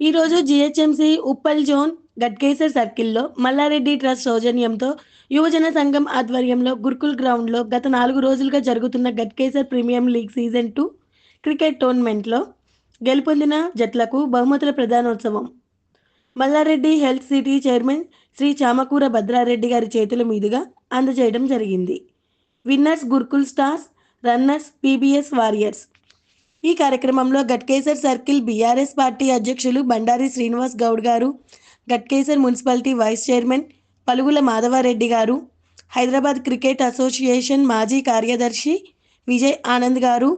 ఈరోజు GHMC Uppal zone Ghatkesar సర్కిల్లో Mallareddy trust సౌజన్యంతో యువజన సంఘం ఆధ్వర్యంలో గురుకుల్ గ్రౌండ్లో గత నాలుగు రోజులుగా జరుగుతున్న Ghatkesar premium league season two cricket టోర్నమెంట్లో గెలుపొందిన జట్లకు బహుమతుల ప్రధానోత్సవం. Mallareddy health city chairman Shri Chamakura Bhadrareddy గారి చేతుల మీదుగా అందజేయడం జరిగింది. Winners Gurukul stars runners PBS warriors ఈ కార్యక్రమంలో గట్కేసర్ సర్కిల్ బీఆర్ఎస్ పార్టీ అధ్యక్షులు బండారి శ్రీనివాస్ గౌడ్ గారు Ghatkesar municipality vice chairman Palugula Madhavareddy గారు హైదరాబాద్ క్రికెట్ అసోసియేషన్ మాజీ కార్యదర్శి విజయ్ ఆనంద్ గారు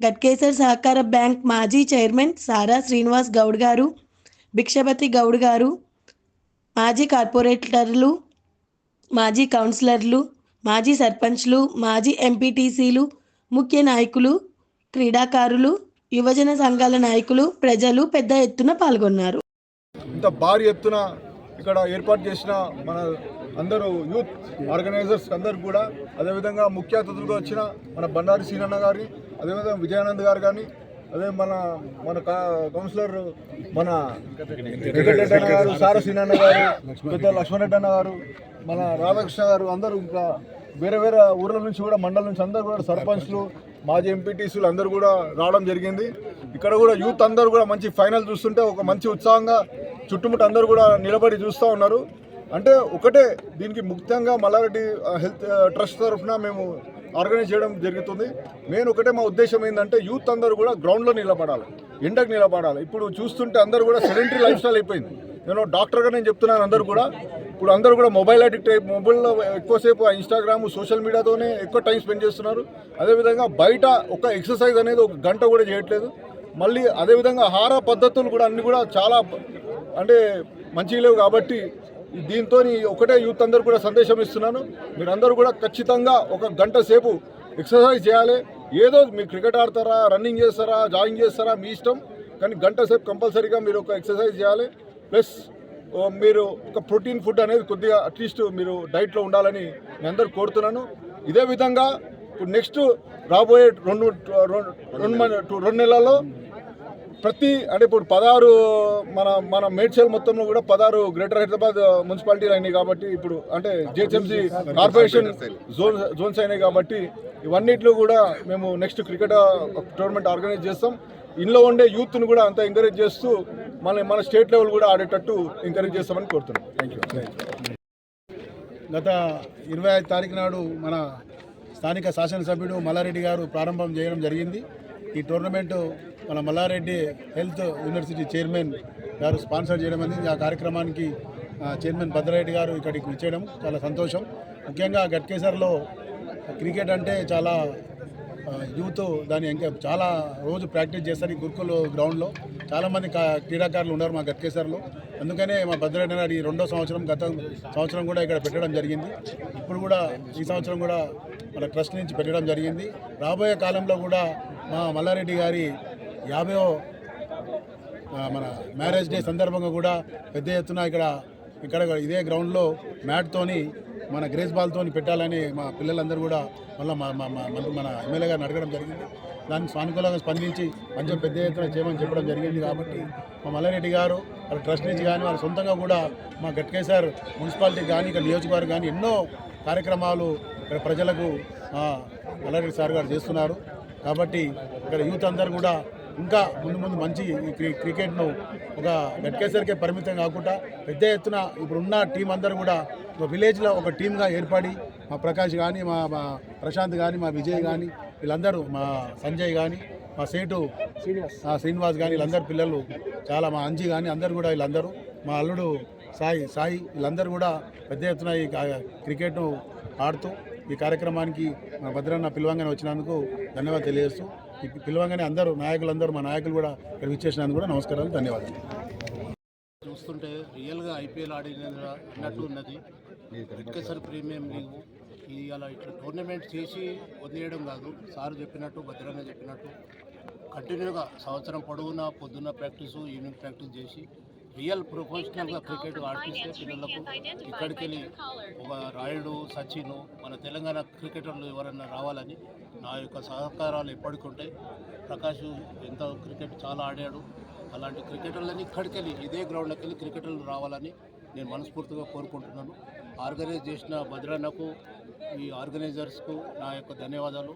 గట్కేసర్ సహకార బ్యాంక్ మాజీ చైర్మన్ సారా శ్రీనివాస్ గౌడ్ గారు భిక్షపతి గౌడ్ గారు మాజీ కార్పొరేటర్లు మాజీ కౌన్సిలర్లు మాజీ సర్పంచ్లు మాజీ ఎంపీటీసీలు ముఖ్య నాయకులు క్రీడాకారులు యువజన సంఘాల నాయకులు ప్రజలు పెద్ద ఎత్తున పాల్గొన్నారు. ఇంత భారీ ఎత్తున ఇక్కడ ఏర్పాటు చేసిన మన అందరూ యూత్ ఆర్గనైజర్స్ అందరు కూడా అదేవిధంగా ముఖ్య అతిథులుగా వచ్చిన మన బండారి సీనన్న గారి అదేవిధంగా విజయానంద్ గారు కానీ అదే మన మన కౌన్సిలర్ మన వెంకటరెడ్డి అన్న గారు సార సీనన్న గారు పెద్ద లక్ష్మణరెడ్డి అన్న గారు మన రాధాకృష్ణ గారు అందరూ ఇంకా వేరే వేరే ఊర్ల నుంచి కూడా మండలం నుంచి అందరూ కూడా సర్పంచ్లు మాజీ ఎంపీటీసీలు అందరూ కూడా రావడం జరిగింది. ఇక్కడ కూడా యూత్ అందరూ కూడా మంచి ఫైనల్ చూస్తుంటే ఒక మంచి ఉత్సాహంగా చుట్టుముట్టు అందరూ కూడా నిలబడి చూస్తూ ఉన్నారు. అంటే ఒకటే దీనికి ముఖ్యంగా మల్లారెడ్డి హెల్త్ ట్రస్ట్ తరఫున మేము ఆర్గనైజ్ చేయడం జరుగుతుంది. మెయిన్ ఒకటే మా ఉద్దేశం ఏంటంటే యూత్ అందరూ కూడా గ్రౌండ్లో నిలబడాలి ఎండకు నిలబడాలి. ఇప్పుడు చూస్తుంటే అందరూ కూడా సెడెంటరీ లైఫ్ స్టైల్ అయిపోయింది. నేను డాక్టర్గా నేను చెప్తున్నాను అందరూ కూడా. ఇప్పుడు అందరూ కూడా మొబైల్ అడిక్ట్ అయ్యి మొబైల్లో ఎక్కువసేపు ఇన్స్టాగ్రామ్ సోషల్ మీడియాతోనే ఎక్కువ టైం స్పెండ్ చేస్తున్నారు. అదేవిధంగా బయట ఒక ఎక్సర్సైజ్ అనేది ఒక గంట కూడా చేయట్లేదు. మళ్ళీ అదేవిధంగా ఆహార పద్ధతులు కూడా అన్నీ కూడా చాలా అంటే మంచిగా లేవు కాబట్టి దీంతో ఒకటే యూత్ అందరు కూడా సందేశం ఇస్తున్నాను. మీరందరూ కూడా ఖచ్చితంగా ఒక గంట సేపు ఎక్సర్సైజ్ చేయాలి. ఏదో మీరు క్రికెట్ ఆడతారా రన్నింగ్ చేస్తారా జాగింగ్ చేస్తారా మీ ఇష్టం. కానీ గంట సేపు కంపల్సరీగా మీరు ఒక ఎక్సర్సైజ్ చేయాలి. ప్లస్ మీరు ఒక ప్రోటీన్ ఫుడ్ అనేది కొద్దిగా అట్లీస్ట్ మీరు డైట్లో ఉండాలని నేను అందరు కోరుతున్నాను. ఇదే విధంగా ఇప్పుడు నెక్స్ట్ రాబోయే రెండు రెండు రెండు రెండు నెలల్లో ప్రతి అంటే ఇప్పుడు పదహారు మన మన మేడ్చల్ మొత్తంలో కూడా పదహారు గ్రేటర్ హైదరాబాద్ మున్సిపాలిటీలు అయినాయి కాబట్టి ఇప్పుడు అంటే జిహెచ్ఎంసీ కార్పొరేషన్ జోన్ జోన్స్ అయినాయి కాబట్టి ఇవన్నిట్లో కూడా మేము నెక్స్ట్ క్రికెట్ టోర్నమెంట్ ఆర్గనైజ్ చేస్తాం. ఇంట్లో ఉండే యూత్ను కూడా అంతా ఎంకరేజ్ చేస్తూ మన మన స్టేట్ లెవెల్ కూడా ఆడేటట్టు ఎంకరేజ్ చేస్తామని కోరుతున్నాం. థ్యాంక్ యూ గత ఇరవై ఐదు తారీఖు నాడు మన స్థానిక శాసనసభ్యుడు మల్లారెడ్డి గారు ప్రారంభం చేయడం జరిగింది. ఈ టోర్నమెంట్ మన మల్లారెడ్డి హెల్త్ యూనివర్సిటీ చైర్మన్ గారు స్పాన్సర్ చేయడం అనేది ఆ కార్యక్రమానికి చైర్మన్ భద్రారెడ్డి గారు ఇక్కడికి వచ్చేయడం చాలా సంతోషం. ముఖ్యంగా గట్కేసర్లో క్రికెట్ అంటే చాలా యూత్ దాన్ని ఇంకా చాలా రోజు ప్రాక్టీస్ చేస్తారు ఈ గురుకుల గ్రౌండ్లో. చాలామంది క్రీడాకారులు ఉన్నారు మా గట్కేసర్లో. అందుకనే మా భద్రారెడ్డి గారు ఈ రెండో సంవత్సరం గత సంవత్సరం కూడా ఇక్కడ పెట్టడం జరిగింది. ఇప్పుడు కూడా ఈ సంవత్సరం కూడా మన ట్రస్ట్ నుంచి పెట్టడం జరిగింది. రాబోయే కాలంలో కూడా మా మల్లారెడ్డి గారి యాభైవ మన మ్యారేజ్ డే సందర్భంగా కూడా పెద్ద ఎత్తున ఇక్కడ ఇక్కడ ఇదే గ్రౌండ్లో మ్యాట్తోని మన గ్రేస్ బాల్తోని పెట్టాలని మా పిల్లలందరూ కూడా మళ్ళీ మా మన- ఎమ్మెల్యే గారిని అడగడం జరిగింది. దాన్ని సానుకూలంగా స్పందించి కొంచెం పెద్ద ఎత్తున చేయమని చెప్పడం జరిగింది కాబట్టి మా మల్లారెడ్డి గారు వాళ్ళ ట్రస్ట్ నుంచి కానీ వాళ్ళ సొంతంగా కూడా మా గట్కేసర్ మున్సిపాలిటీ కానీ ఇక్కడ నియోజకవర్గం కానీ ఎన్నో కార్యక్రమాలు ఇక్కడ ప్రజలకు మల్లారెడ్డి సార్ గారు చేస్తున్నారు. కాబట్టి ఇక్కడ యూత్ అందరూ కూడా ఇంకా ముందు ముందు మంచి క్రికెట్ను ఒక గట్కేసరికే పరిమితం కాకుండా పెద్ద ఎత్తున ఇప్పుడున్న టీం అందరూ కూడా ఒక విలేజ్లో ఒక టీమ్గా ఏర్పడి మా ప్రకాష్ కానీ మా మా ప్రశాంత్ కానీ మా విజయ్ కానీ వీళ్ళందరూ మా సంజయ్ కానీ మా సేటు శ్రీనివాస్. కానీ వీళ్ళందరూ పిల్లలు చాలా మా అంజి కానీ అందరూ కూడా వీళ్ళందరూ మా అల్లుడు సాయి సాయి వీళ్ళందరూ కూడా పెద్ద ఎత్తున ఈ క్రికెట్ను ఆడుతూ ఈ కార్యక్రమానికి మా భద్రన్న పిలవంగానే వచ్చినందుకు ధన్యవాదాలు తెలియజేస్తూ పిలవంగానే అందరూ నాయకులందరూ మా నాయకులు కూడా ఇక్కడ విచ్చేసినందుకు కూడా నమస్కారాలు ధన్యవాదాలు. చూస్తుంటే రియల్గా ఐపీఎల్ ఆడిన అన్నట్టు ఉన్నది. ఒకేసారి ప్రీమియం లీగ్ ఇది అలా ఇట్లా టోర్నమెంట్ చేసి వదిలేయడం కాదు. సార్ చెప్పినట్టు భద్రంగా చెప్పినట్టు కంటిన్యూగా సంవత్సరం పొడవునా పొద్దున్న ప్రాక్టీసు ఈవినింగ్ ప్రాక్టీస్ చేసి రియల్ ప్రొఫెషనల్గా క్రికెట్ ఆడిపిస్తే పిల్లలకు ఇక్కడికి వెళ్ళి ఒక రాయుడు సచిన్ మన తెలంగాణ క్రికెటర్లు ఎవరన్నా రావాలని నా యొక్క సహకారాలు ఎప్పటికుంటాయి ప్రకాష్ ఎంత క్రికెట్ చాలా ఆడాడు. అలాంటి క్రికెటర్లని ఇక్కడికి వెళ్ళి ఇదే గ్రౌండ్లోకి వెళ్ళి క్రికెటర్లు రావాలని నేను మనస్ఫూర్తిగా కోరుకుంటున్నాను. ఆర్గనైజ్ చేసిన భద్రన్నకు ఈ ఆర్గనైజర్స్కు నా యొక్క ధన్యవాదాలు.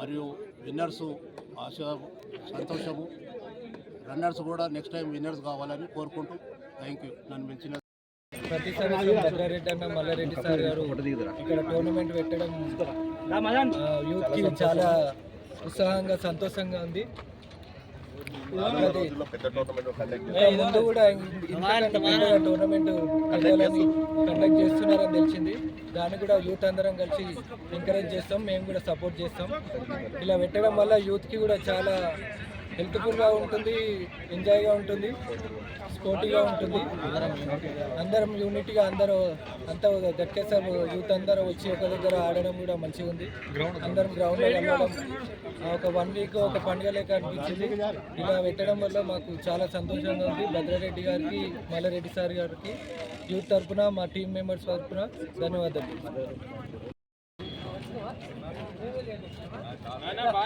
మరియు విన్నర్సు ఆశ సంతోషము. రన్నర్స్ కూడా నెక్స్ట్ టైం విన్నర్స్ కావాలని కోరుకుంటూ థ్యాంక్ యూ నన్ను మించిన ప్రతి సంవత్సరం అన్న మల్లారెడ్డి సార్ గారు ఇక్కడ టోర్నమెంట్ పెట్టడం యూత్కి చాలా ఉత్సాహంగా సంతోషంగా ఉంది. ముందు కూడా టోర్నమెంట్ కండక్ట్ చేస్తున్నారని తెలిసింది. దాన్ని కూడా యూత్ అందరం కలిసి ఎంకరేజ్ చేస్తాం మేము కూడా సపోర్ట్ చేస్తాం. ఇలా పెట్టడం వల్ల యూత్కి కూడా చాలా హెల్త్ఫుల్గా ఉంటుంది ఎంజాయ్గా ఉంటుంది స్పోర్టీగా ఉంటుంది. అందరం యూనిట్గా అందరూ అంతా గట్కేసారి యూత్ అందరూ వచ్చి ఒక దగ్గర ఆడడం కూడా మంచిగా ఉంది. అందరం గ్రౌండ్లో వెళ్ళడం ఒక వన్ వీక్ ఒక పండుగ లేక అనిపించింది. ఇలా పెట్టడం వల్ల మాకు చాలా సంతోషంగా ఉంది. భద్రారెడ్డి గారికి మల్లారెడ్డి సార్ గారికి యూత్ తరఫున మా టీం మెంబర్స్ తరఫున ధన్యవాదాలు.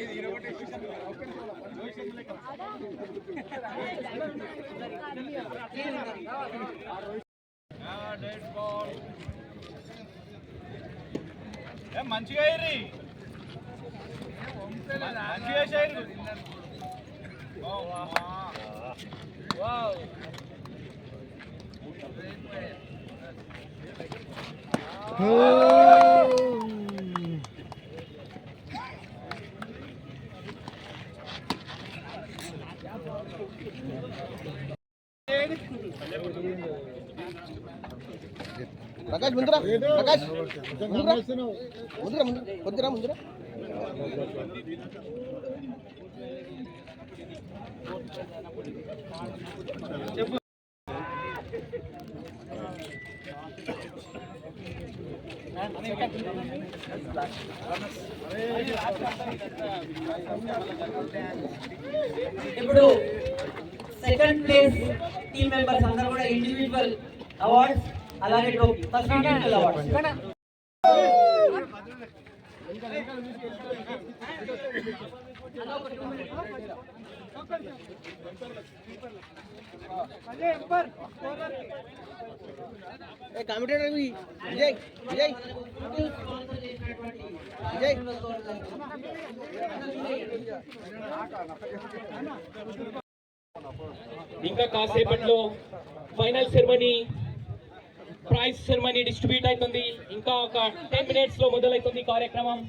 ఇది ఇరవై బాల్ మంచిగా అయ్యి మంచిగా చేయరు ప్రకాష్ ముందురా ప్రకాష్ ముందురా ముందురా ముందురా ముందురా ఇప్పుడు సెకండ్ ప్లేస్ టీమ్ మెంబర్స్ అందరూ కూడా ఇండివిజువల్ అవార్డ్స్ అలాగే trophy first individual awards commentator Vijay Vijay. Vijay. ఇంకా కాసేపట్లో final ceremony prize ceremony distribute అవుతుంది. ఇంకా ఒక టెన్ మినిట్స్లో మొదలవుతుంది కార్యక్రమం.